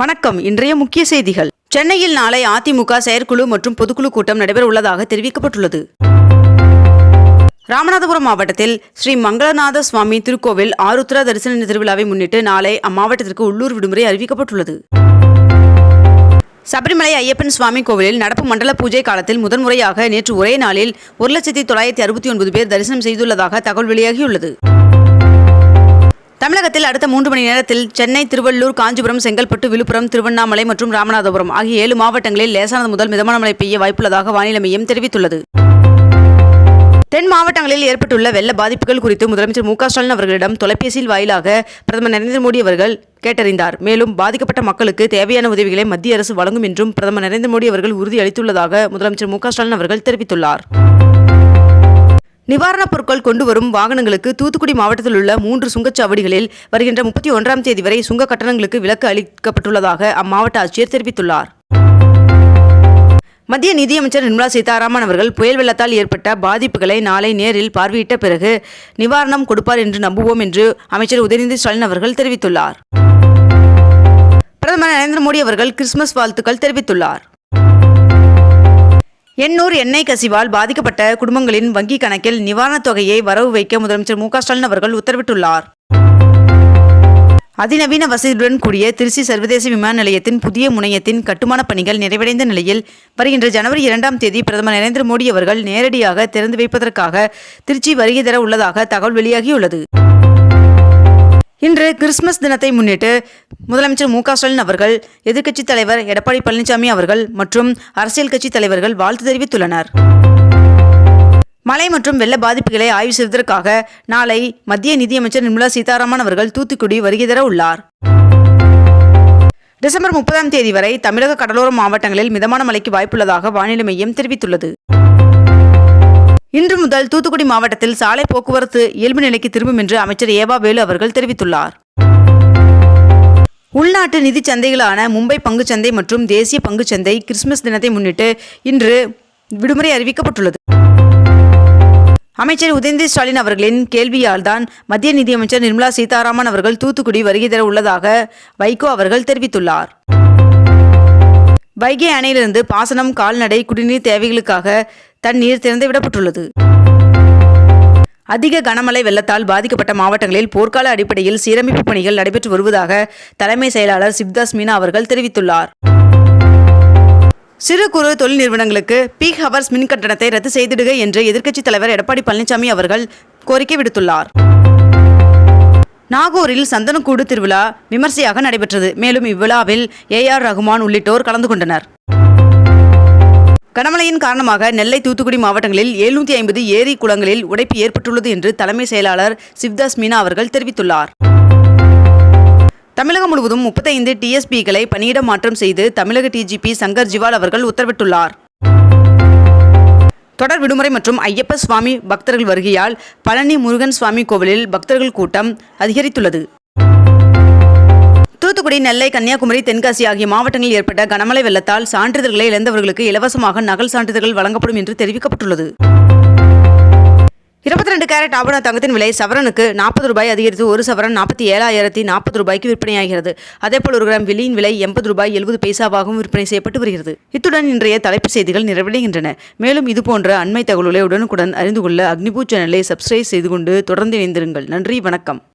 வணக்கம். இன்றைய முக்கிய செய்திகள். சென்னையில் நாளை அதிமுக செயற்குழு மற்றும் பொதுக்குழு கூட்டம் நடைபெற உள்ளதாக தெரிவிக்கப்பட்டுள்ளது. ராமநாதபுரம் மாவட்டத்தில் ஸ்ரீ மங்களநாத சுவாமி திருக்கோவில் ஆருத்ரா தரிசன திருவிழாவை முன்னிட்டு நாளை அம்மாவட்டத்திற்கு உள்ளூர் விடுமுறை அறிவிக்கப்பட்டுள்ளது. சபரிமலை ஐயப்பன் சுவாமி கோவிலில் நடப்பு மண்டல பூஜை காலத்தில் முதன்முறையாக நேற்று ஒரே நாளில் ஒரு லட்சத்தி தொள்ளாயிரத்தி அறுபத்தி ஒன்பது பேர் தரிசனம் செய்துள்ளதாக தகவல் வெளியாகியுள்ளது. தமிழகத்தில் அடுத்த மூன்று மணி நேரத்தில் சென்னை திருவள்ளூர் காஞ்சிபுரம் செங்கல்பட்டு விழுப்புரம் திருவண்ணாமலை மற்றும் ராமநாதபுரம் ஆகிய ஏழு மாவட்டங்களில் லேசானது முதல் மிதமான மழை பெய்ய வாய்ப்புள்ளதாக வானிலை மையம் தெரிவித்துள்ளது. தென் மாவட்டங்களில் ஏற்பட்டுள்ள வெள்ள பாதிப்புகள் குறித்து முதலமைச்சர் மு ஸ்டாலின் அவர்களிடம் தொலைபேசியில் வாயிலாக பிரதமர் நரேந்திர மோடி அவர்கள் கேட்டறிந்தார். மேலும் பாதிக்கப்பட்ட மக்களுக்கு தேவையான உதவிகளை மத்திய அரசு வழங்கும் என்றும் பிரதமர் நரேந்திர மோடி அவர்கள் உறுதியளித்துள்ளதாக முதலமைச்சர் மு ஸ்டாலின் அவர்கள் தெரிவித்துள்ளார். நிவாரணப் பொருட்கள் கொண்டு வரும் வாகனங்களுக்கு தூத்துக்குடி மாவட்டத்தில் உள்ள மூன்று சுங்கச்சாவடிகளில் வருகின்ற முப்பத்தி ஒன்றாம் தேதி வரை சுங்க கட்டணங்களுக்கு விலக்கு அளிக்கப்பட்டுள்ளதாக அம்மாவட்ட ஆட்சியர் தெரிவித்துள்ளார். மத்திய நிதியமைச்சர் நிர்மலா சீதாராமன் அவர்கள் புயல் வெள்ளத்தால் ஏற்பட்ட பாதிப்புகளை நாளை நேரில் பார்வையிட்ட பிறகு நிவாரணம் கொடுப்பார் என்று நம்புவோம் என்று அமைச்சர் உதயநிதி ஸ்டாலின் அவர்கள் தெரிவித்துள்ளார். பிரதமர் நரேந்திர மோடி அவர்கள் கிறிஸ்துமஸ் வாழ்த்துக்கள் தெரிவித்துள்ளார். எண்ணூர் எண்ணெய் கசிவால் பாதிக்கப்பட்ட குடும்பங்களின் வங்கிக் கணக்கில் நிவாரணத் தொகையை வரவு வைக்க முதலமைச்சர் மு ஸ்டாலின் அவர்கள் உத்தரவிட்டுள்ளார். அதிநவீன வசதியுடன் கூடிய திருச்சி சர்வதேச விமான நிலையத்தின் புதிய முனையத்தின் கட்டுமானப் பணிகள் நிறைவடைந்த நிலையில் வருகின்ற ஜனவரி இரண்டாம் தேதி பிரதமர் நரேந்திர மோடி அவர்கள் நேரடியாக திறந்து வைப்பதற்காக திருச்சி வருகை தர உள்ளதாக தகவல் வெளியாகியுள்ளது. இன்று கிறிஸ்துமஸ் தினத்தை முன்னிட்டு முதலமைச்சர் மு க ஸ்டாலின் அவர்கள் எதிர்க்கட்சித் தலைவர் எடப்பாடி பழனிசாமி அவர்கள் மற்றும் அரசியல் கட்சி தலைவர்கள் வாழ்த்து தெரிவித்துள்ளனர். மழை மற்றும் வெள்ள பாதிப்புகளை ஆய்வு செய்வதற்காக நாளை மத்திய நிதியமைச்சர் நிர்மலா சீதாராமன் அவர்கள் தூத்துக்குடி வருகை தர உள்ளார். டிசம்பர் முப்பதாம் தேதி வரை தமிழக கடலோர மாவட்டங்களில் மிதமான மழைக்கு வாய்ப்புள்ளதாக வானிலை மையம் தெரிவித்துள்ளது. இன்று முதல் தூத்துக்குடி மாவட்டத்தில் சாலை போக்குவரத்து இயல்பு நிலைக்கு திரும்பும் என்று அமைச்சர் ஏவா வேலு அவர்கள் தெரிவித்துள்ளார். உள்நாட்டு நிதிச் சந்தைகளான மும்பை பங்குச்சந்தை மற்றும் தேசிய பங்குச்சந்தை கிறிஸ்துமஸ் தினத்தை முன்னிட்டு இன்று விடுமுறை அறிவிக்கப்பட்டுள்ளது. அமைச்சர் உதயநிதி ஸ்டாலின் அவர்களின் கேள்வியால் தான் மத்திய நிதியமைச்சர் நிர்மலா சீதாராமன் அவர்கள் தூத்துக்குடி வருகை தர உள்ளதாக வைகோ அவர்கள் தெரிவித்துள்ளார். வைகை அணையிலிருந்து பாசனம் கால்நடை குடிநீர் தேவைகளுக்காக தண்ணீர் திறந்து விடப்பட்டுள்ளது. அதிக கனமழை வெள்ளத்தால் பாதிக்கப்பட்ட மாவட்டங்களில் போர்க்கால அடிப்படையில் சீரமைப்பு பணிகள் நடைபெற்று வருவதாக தலைமை செயலாளர் சிவ்தாஸ் மீனா அவர்கள் தெரிவித்துள்ளார். சிறு குறு தொழில் நிறுவனங்களுக்கு பீக் ஹவர்ஸ் மின் கட்டணத்தை ரத்து செய்திடுக என்று எதிர்க்கட்சித் தலைவர் எடப்பாடி பழனிசாமி அவர்கள் கோரிக்கை விடுத்துள்ளார். நாகூரில் சந்தனக்கூடு திருவிழா விமர்சையாக நடைபெற்றது. மேலும் இவ்விழாவில் ஏ ஆர் ரகுமான் உள்ளிட்டோர் கலந்து கொண்டனர். கனமழையின் காரணமாக நெல்லை தூத்துக்குடி மாவட்டங்களில் எழுநூத்தி ஐம்பது ஏரி குளங்களில் உடைப்பு ஏற்பட்டுள்ளது என்று தலைமை செயலாளர் சிவ்தாஸ் மீனா அவர்கள் தெரிவித்துள்ளார். தமிழகம் முழுவதும் முப்பத்தைந்து டிஎஸ்பிகளை பணியிட மாற்றம் செய்து தமிழக டிஜிபி சங்கர் ஜிவால் அவர்கள் உத்தரவிட்டுள்ளார். தொடர் விடுமுறை மற்றும் ஐயப்ப சுவாமி பக்தர்கள் வருகையால் பழனி முருகன் சுவாமி கோவிலில் பக்தர்கள் கூட்டம் அதிகரித்துள்ளது. தூத்துக்குடி நெல்லை கன்னியாகுமரி தென்காசி ஆகிய மாவட்டங்களில் ஏற்பட்ட கனமழை வெள்ளத்தால் சான்றிதழ்களை இழந்தவர்களுக்கு இலவசமாக நகல் சான்றிதழ்கள் வழங்கப்படும் என்று தெரிவிக்கப்பட்டுள்ளது. இருபத்தி ரெண்டு கேரட் ஆபரண தங்கத்தின் விலை சவரனுக்கு நாற்பது ரூபாய் அதிகரித்து ஒரு சவரன் நாற்பத்தி ஏழாயிரத்தி நாற்பது ரூபாய்க்கு விற்பனையாகிறது. அதேபோல் ஒரு கிராம் வெள்ளியின் விலை எண்பது ரூபாய் எழுபது பைசாவாகவும் விற்பனை செய்யப்பட்டு வருகிறது. இத்துடன் இன்றைய தலைப்புச் செய்திகள் நிறைவடைகின்றன. மேலும் இதுபோன்ற அண்மை தகவல்களை உடனுக்குடன் அறிந்து கொள்ள அக்னிபூ சேனலை சப்ஸ்கிரைப் செய்து கொண்டு தொடர்ந்து இணைந்திருங்கள். நன்றி வணக்கம்.